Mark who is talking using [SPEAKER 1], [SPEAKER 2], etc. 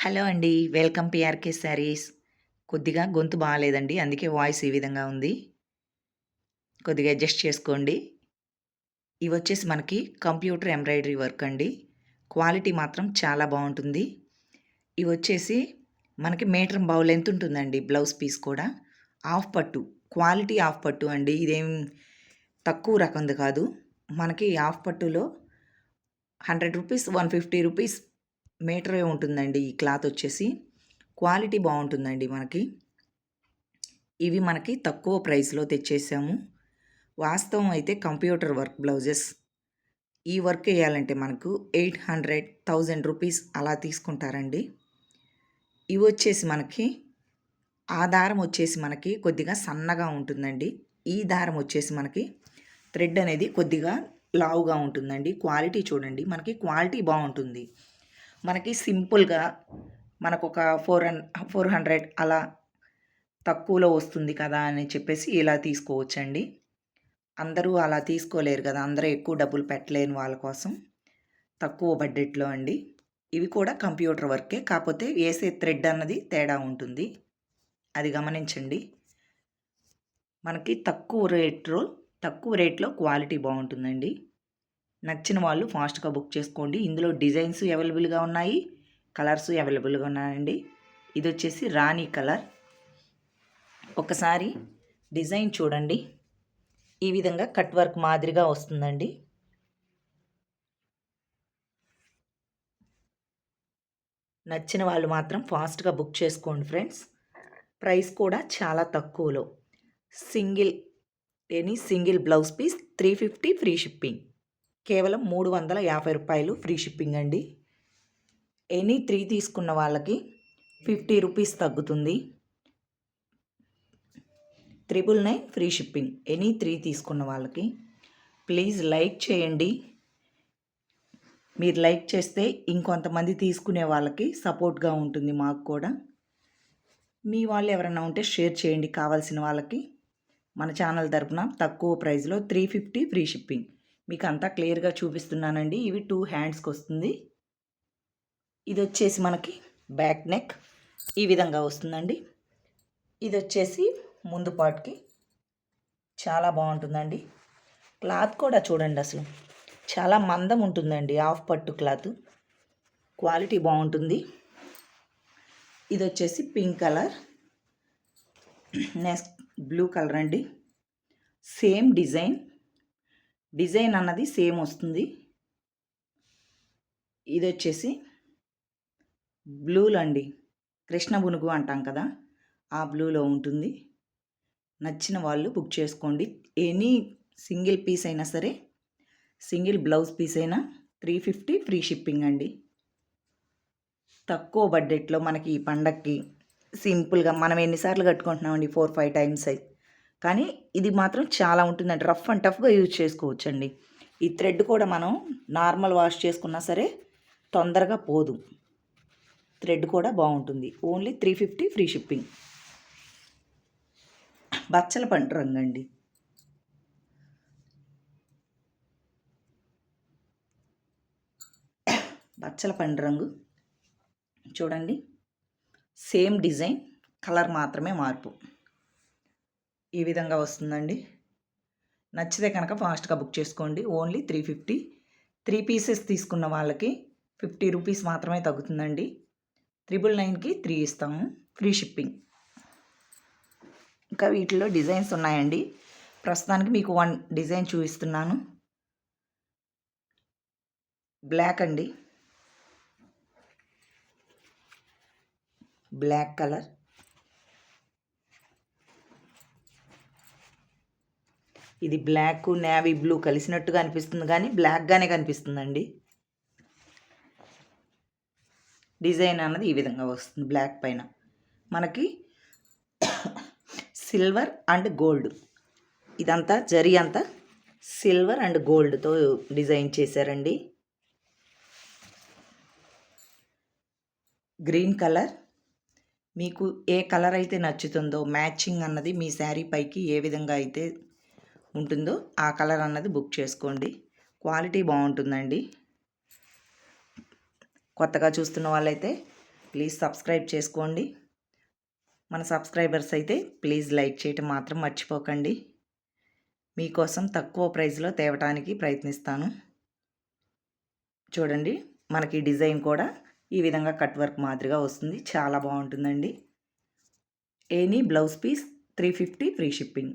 [SPEAKER 1] Hello అండి. Welcome PRK Sarees. కొద్దిగా గొంతు బాగాలేదండి అందుకే వాయిస్ ఈ విధంగా ఉంది. కొద్దిగా అడ్జస్ట్ చేసుకోండి. ఇవి వచ్చేసి మనకి కంప్యూటర్ ఎంబ్రాయిడరీ వర్క్ అండి. క్వాలిటీ మాత్రం చాలా బాగుంటుంది ఇవి వచ్చేసి మనకి మీటర్ పావు లెంత్ ఉంటుందండి బ్లౌజ్ పీస్ కూడా. హాఫ్ పట్టు. క్వాలిటీ హాఫ్ పట్టు అండి. ఇదేం తక్కువ రకంది కాదు. మనకి హాఫ్ పట్టులో hundred rupees one fifty rupees మీటరే ఉంటుందండి ఈ క్లాత్ వచ్చేసి. క్వాలిటీ బాగుంటుందండి మనకి. ఇవి మనకి తక్కువ ప్రైస్‌లో తెచ్చేసాము. వాస్తవం అయితే కంప్యూటర్ వర్క్ బ్లౌజెస్. ఈ వర్క్ వేయాలంటే మనకు 800, 1000 రూపీస్ అలా తీసుకుంటారండి. ఇవి వచ్చేసి మనకి ఆ దారం వచ్చేసి మనకి కొద్దిగా సన్నగా ఉంటుందండి. ఈ దారం వచ్చేసి మనకి థ్రెడ్ అనేది కొద్దిగా లావుగా ఉంటుందండి. క్వాలిటీ చూడండి. మనకి క్వాలిటీ బాగుంటుంది మనకి సింపుల్‌గా మనకొక ఫోర్ హన్ 400 అలా తక్కువలో వస్తుంది కదా! అని చెప్పేసి ఇలా తీసుకోవచ్చండి. అందరూ అలా తీసుకోలేరు కదా! అందరూ ఎక్కువ డబ్బులు పెట్టలేని వాళ్ళ కోసం తక్కువ బడ్జెట్‌లో అండి. ఇవి కూడా కంప్యూటర్ వర్కే. కాకపోతే వేసే థ్రెడ్ అన్నది తేడా ఉంటుంది. అది గమనించండి. మనకి తక్కువ రేట్‌లో తక్కువ రేట్‌లో క్వాలిటీ బాగుంటుందండి నచ్చిన వాళ్ళు ఫాస్ట్‌గా బుక్ చేసుకోండి. ఇందులో డిజైన్స్ అవైలబుల్‌గా ఉన్నాయి. కలర్స్ అవైలబుల్‌గా ఉన్నాయండి. ఇదొచ్చేసి రాణి కలర్. ఒకసారి డిజైన్ చూడండి. ఈ విధంగా కట్ వర్క్ మాదిరిగా వస్తుందండి. నచ్చిన వాళ్ళు మాత్రం ఫాస్ట్‌గా బుక్ చేసుకోండి ఫ్రెండ్స్. ప్రైస్ కూడా చాలా తక్కువలో. Single any single blouse piece 350 free shipping. కేవలం మూడు వందల యాభై రూపాయలు ఫ్రీ షిప్పింగ్ అండి. ఎనీ త్రీ తీసుకున్న వాళ్ళకి 50 రూపీస్ తగ్గుతుంది. 999 ఫ్రీ షిప్పింగ్. ఎనీ త్రీ తీసుకున్న వాళ్ళకి. ప్లీజ్ లైక్ చేయండి. మీరు లైక్ చేస్తే ఇంకొంతమంది తీసుకునే వాళ్ళకి సపోర్ట్‌గా ఉంటుంది మాకు కూడా. మీ వాళ్ళు ఎవరైనా ఉంటే షేర్ చేయండి కావాల్సిన వాళ్ళకి. మన ఛానల్ తరపున తక్కువ ప్రైస్‌లో 350 ఫ్రీ షిప్పింగ్. మీకు అంతా క్లియర్‌గా చూపిస్తున్నానండి. ఇవి టూ హ్యాండ్స్కి వస్తుంది ఇది వచ్చేసి మనకి బ్యాక్ నెక్ ఈ విధంగా వస్తుందండి. ఇదొచ్చేసి ముందు పార్ట్‌కి చాలా బాగుంటుందండి క్లాత్ కూడా చూడండి అసలు. చాలా మందం ఉంటుందండి హాఫ్ పట్టు క్లాత్. క్వాలిటీ బాగుంటుంది ఇది వచ్చేసి pink colour. Next blue colour అండి. Same design. డిజైన్ అన్నది సేమ్ వస్తుంది. ఇది వచ్చేసి బ్లూలో అండి. కృష్ణ బునుగు అంటాం కదా! ఆ బ్లూలో ఉంటుంది. నచ్చిన వాళ్ళు బుక్ చేసుకోండి. ఎనీ సింగిల్ పీస్ అయినా సరే సింగిల్ బ్లౌజ్ పీస్ అయినా 350 ఫ్రీ షిప్పింగ్ అండి. తక్కువ బడ్జెట్‌లో మనకి ఈ పండక్కి సింపుల్‌గా మనం ఎన్నిసార్లు కట్టుకుంటున్నామండి 4, 5 టైమ్స్ అయి. కానీ ఇది మాత్రం చాలా ఉంటుందండి. రఫ్ అండ్ టఫ్‌గా యూజ్ చేసుకోవచ్చండి. ఈ థ్రెడ్ కూడా మనం నార్మల్ వాష్ చేసుకున్నా సరే తొందరగా పోదు. థ్రెడ్ కూడా బాగుంటుంది ఓన్లీ 350 ఫ్రీ షిప్పింగ్. బచ్చల పండు రంగండి. బచ్చల పండు రంగు. చూడండి. Same design. కలర్ మాత్రమే మార్పు. ఈ విధంగా వస్తుందండి. నచ్చితే కనుక ఫాస్ట్‌గా బుక్ చేసుకోండి. ఓన్లీ 350 3 పీసెస్ తీసుకున్న వాళ్ళకి 50 రూపీస్ మాత్రమే తగ్గుతుందండి. 999కి 3 ఇస్తాము. Free shipping. ఇంకా వీటిలో డిజైన్స్ ఉన్నాయండి. ప్రస్తుతానికి మీకు వన్ డిజైన్ చూపిస్తున్నాను. బ్లాక్ అండి. Black colour. ఇది బ్లాక్ నేవీ బ్లూ కలిసినట్టుగా అనిపిస్తుంది కానీ బ్లాక్‌గానే కనిపిస్తుందండి. డిజైన్ అన్నది ఈ విధంగా వస్తుంది బ్లాక్ పైన. మనకి సిల్వర్ అండ్ గోల్డ్. ఇదంతా జరీ అంతా సిల్వర్ అండ్ గోల్డ్‌తో డిజైన్ చేశారండి. Green colour. మీకు ఏ కలర్ అయితే నచ్చుతుందో మ్యాచింగ్ అన్నది మీ శారీ పైకి ఏ విధంగా అయితే ఉంటుందో ఆ కలర్ అన్నది బుక్ చేసుకోండి. క్వాలిటీ బాగుంటుందండి. కొత్తగా చూస్తున్న వాళ్ళైతే ప్లీజ్ సబ్స్క్రైబ్ చేసుకోండి. మన సబ్స్క్రైబర్స్ అయితే ప్లీజ్ లైక్ చేయటం మాత్రం మర్చిపోకండి. మీకోసం తక్కువ ప్రైస్లో తేవటానికి ప్రయత్నిస్తాను. చూడండి మనకి డిజైన్ కూడా ఈ విధంగా కట్ వర్క్ మాదిరిగా వస్తుంది. చాలా బాగుంటుందండి. Any blouse piece three fifty free shipping.